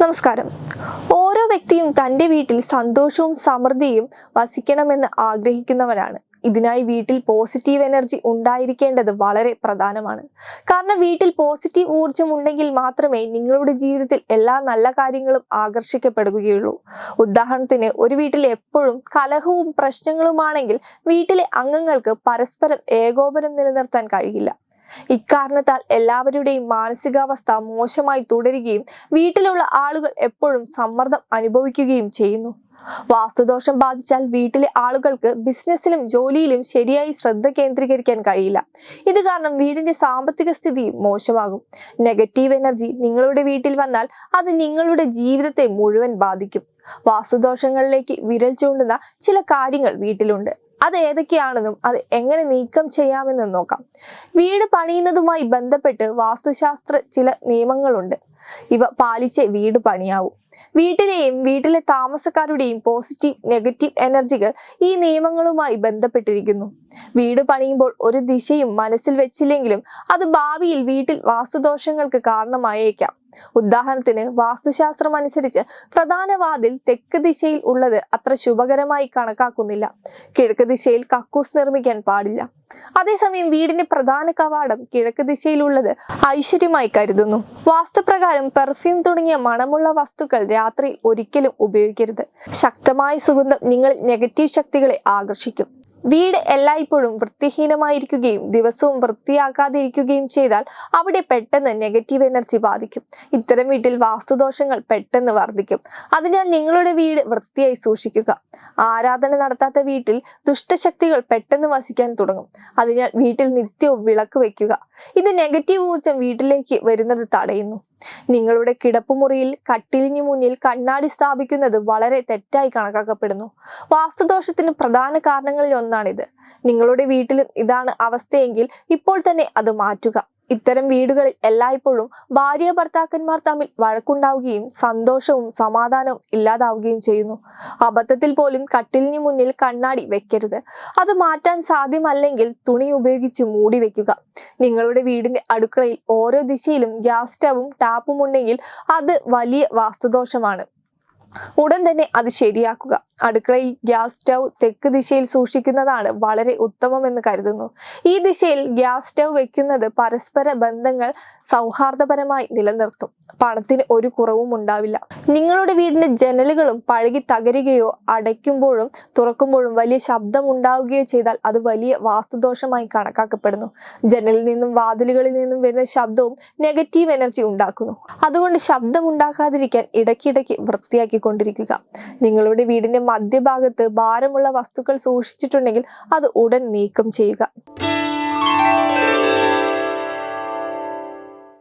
നമസ്കാരം. ഓരോ വ്യക്തിയും തന്റെ വീട്ടിൽ സന്തോഷവും സമൃദ്ധിയും വസിക്കണമെന്ന് ആഗ്രഹിക്കുന്നവരാണ്. ഇതിനായി വീട്ടിൽ പോസിറ്റീവ് എനർജി ഉണ്ടായിരിക്കേണ്ടത് വളരെ പ്രധാനമാണ്. കാരണം വീട്ടിൽ പോസിറ്റീവ് ഊർജം ഉണ്ടെങ്കിൽ മാത്രമേ നിങ്ങളുടെ ജീവിതത്തിൽ എല്ലാ നല്ല കാര്യങ്ങളും ആകർഷിക്കപ്പെടുകയുള്ളൂ. ഉദാഹരണത്തിന് ഒരു വീട്ടിൽ എപ്പോഴും കലഹവും പ്രശ്നങ്ങളുമാണെങ്കിൽ വീട്ടിലെ അംഗങ്ങൾക്ക് പരസ്പരം ഏകോപനം നിലനിർത്താൻ കഴിയില്ല. ഇക്കാരണത്താൽ എല്ലാവരുടെയും മാനസികാവസ്ഥ മോശമായി തുടരുകയും വീട്ടിലുള്ള ആളുകൾ എപ്പോഴും സമ്മർദ്ദം അനുഭവിക്കുകയും ചെയ്യുന്നു. വാസ്തുദോഷം ബാധിച്ചാൽ വീട്ടിലെ ആളുകൾക്ക് ബിസിനസ്സിലും ജോലിയിലും ശരിയായി ശ്രദ്ധ കേന്ദ്രീകരിക്കാൻ കഴിയില്ല. ഇത് കാരണം വീടിന്റെ സാമ്പത്തിക സ്ഥിതിയും മോശമാകും. നെഗറ്റീവ് എനർജി നിങ്ങളുടെ വീട്ടിൽ വന്നാൽ അത് നിങ്ങളുടെ ജീവിതത്തെ മുഴുവൻ ബാധിക്കും. വാസ്തുദോഷങ്ങളിലേക്ക് വിരൽ ചൂണ്ടുന്ന ചില കാര്യങ്ങൾ വീട്ടിലുണ്ട്. അത് ഏതൊക്കെയാണെന്നും അത് എങ്ങനെ നീക്കം ചെയ്യാമെന്നും നോക്കാം. വീട് പണിയുന്നതുമായി ബന്ധപ്പെട്ട് വാസ്തുശാസ്ത്ര ചില നിയമങ്ങളുണ്ട്. ഇവ പാലിച്ചേ വീട് പണിയാവൂ. വീട്ടിലെയും വീട്ടിലെ താമസക്കാരുടെയും പോസിറ്റീവ് നെഗറ്റീവ് എനർജികൾ ഈ നിയമങ്ങളുമായി ബന്ധപ്പെട്ടിരിക്കുന്നു. വീട് പണിയുമ്പോൾ ഒരു ദിശയും മനസ്സിൽ വെച്ചില്ലെങ്കിലും അത് ഭാവിയിൽ വീട്ടിൽ വാസ്തുദോഷങ്ങൾക്ക് കാരണമായേക്കാം. ഉദാഹരണത്തിന് വാസ്തുശാസ്ത്രം അനുസരിച്ച് പ്രധാന വാതിൽ തെക്ക് ദിശയിൽ ഉള്ളത് അത്ര ശുഭകരമായി കണക്കാക്കുന്നില്ല. കിഴക്ക് ദിശയിൽ കക്കൂസ് നിർമ്മിക്കാൻ പാടില്ല. അതേസമയം വീടിന്റെ പ്രധാന കവാടം കിഴക്ക് ദിശയിലുള്ളത് ഐശ്വര്യമായി കരുതുന്നു. വാസ്തുപ്രകാരം പെർഫ്യൂം തുടങ്ങിയ മണമുള്ള വസ്തുക്കൾ രാത്രി ഒരിക്കലും ഉപയോഗിക്കരുത്. ശക്തമായ സുഗന്ധം നിങ്ങൾ നെഗറ്റീവ് ശക്തികളെ ആകർഷിക്കും. വീട് എല്ലായ്പ്പോഴും വൃത്തിഹീനമായിരിക്കുകയും ദിവസവും വൃത്തിയാക്കാതിരിക്കുകയും ചെയ്താൽ അവിടെ പെട്ടെന്ന് നെഗറ്റീവ് എനർജി ബാധിക്കും. ഇത്തരം വീട്ടിൽ വാസ്തുദോഷങ്ങൾ പെട്ടെന്ന് വർദ്ധിക്കും. അതിനാൽ നിങ്ങളുടെ വീട് വൃത്തിയായി സൂക്ഷിക്കുക. ആരാധന നടത്താത്ത വീട്ടിൽ ദുഷ്ടശക്തികൾ പെട്ടെന്ന് വസിക്കാൻ തുടങ്ങും. അതിനാൽ വീട്ടിൽ നിത്യവും വിളക്ക് വയ്ക്കുക. ഇത് നെഗറ്റീവ് ഊർജം വീട്ടിലേക്ക് വരുന്നത് തടയുന്നു. നിങ്ങളുടെ കിടപ്പുമുറിയിൽ കട്ടിലിന് മുന്നിൽ കണ്ണാടി സ്ഥാപിക്കുന്നത് വളരെ തെറ്റായി കണക്കാക്കപ്പെടുന്നു. വാസ്തുദോഷത്തിന് പ്രധാന കാരണങ്ങളിൽ ഒന്നാണിത്. നിങ്ങളുടെ വീട്ടിലും ഇതാണ് അവസ്ഥയെങ്കിൽ ഇപ്പോൾ തന്നെ അത് മാറ്റുക. ഇത്തരം വീടുകളിൽ എല്ലായ്പ്പോഴും ഭാര്യ ഭർത്താക്കന്മാർ തമ്മിൽ വഴക്കുണ്ടാവുകയും സന്തോഷവും സമാധാനവും ഇല്ലാതാവുകയും ചെയ്യുന്നു. അബദ്ധത്തിൽ പോലും കട്ടിലിന് മുന്നിൽ കണ്ണാടി വെക്കരുത്. അത് മാറ്റാൻ സാധ്യമല്ലെങ്കിൽ തുണി ഉപയോഗിച്ച് മൂടി വെക്കുക. നിങ്ങളുടെ വീടിന്റെ അടുക്കളയിൽ ഓരോ ദിശയിലും ഗ്യാസ് സ്റ്റവും ടാപ്പും ഉണ്ടെങ്കിൽ അത് വലിയ വാസ്തുദോഷമാണ്. ഉടൻ തന്നെ അത് ശരിയാക്കുക. അടുക്കളയിൽ ഗ്യാസ് സ്റ്റൗ തെക്ക് ദിശയിൽ സൂക്ഷിക്കുന്നതാണ് വളരെ ഉത്തമമെന്ന് കരുതുന്നു. ഈ ദിശയിൽ ഗ്യാസ് സ്റ്റൗ വെക്കുന്നത് പരസ്പര ബന്ധങ്ങൾ സൗഹാർദ്ദപരമായി നിലനിർത്തും. പണത്തിന് ഒരു കുറവും ഉണ്ടാവില്ല. നിങ്ങളുടെ വീടിന്റെ ജനലുകളും പഴകി തകരുകയോ അടയ്ക്കുമ്പോഴും തുറക്കുമ്പോഴും വലിയ ശബ്ദം ഉണ്ടാവുകയോ ചെയ്താൽ അത് വലിയ വാസ്തുദോഷമായി കണക്കാക്കപ്പെടുന്നു. ജനലിൽ നിന്നും വാതിലുകളിൽ നിന്നും വരുന്ന ശബ്ദവും നെഗറ്റീവ് എനർജി ഉണ്ടാക്കുന്നു. അതുകൊണ്ട് ശബ്ദം ഉണ്ടാക്കാതിരിക്കാൻ ഇടയ്ക്കിടയ്ക്ക് മാറ്റിക്കൊണ്ടിരിക്കുക നിങ്ങളുടെ വീടിന്റെ മധ്യഭാഗത്ത് ഭാരമുള്ള വസ്തുക്കൾ സൂക്ഷിച്ചിട്ടുണ്ടെങ്കിൽ അത് ഉടൻ നീക്കം ചെയ്യുക.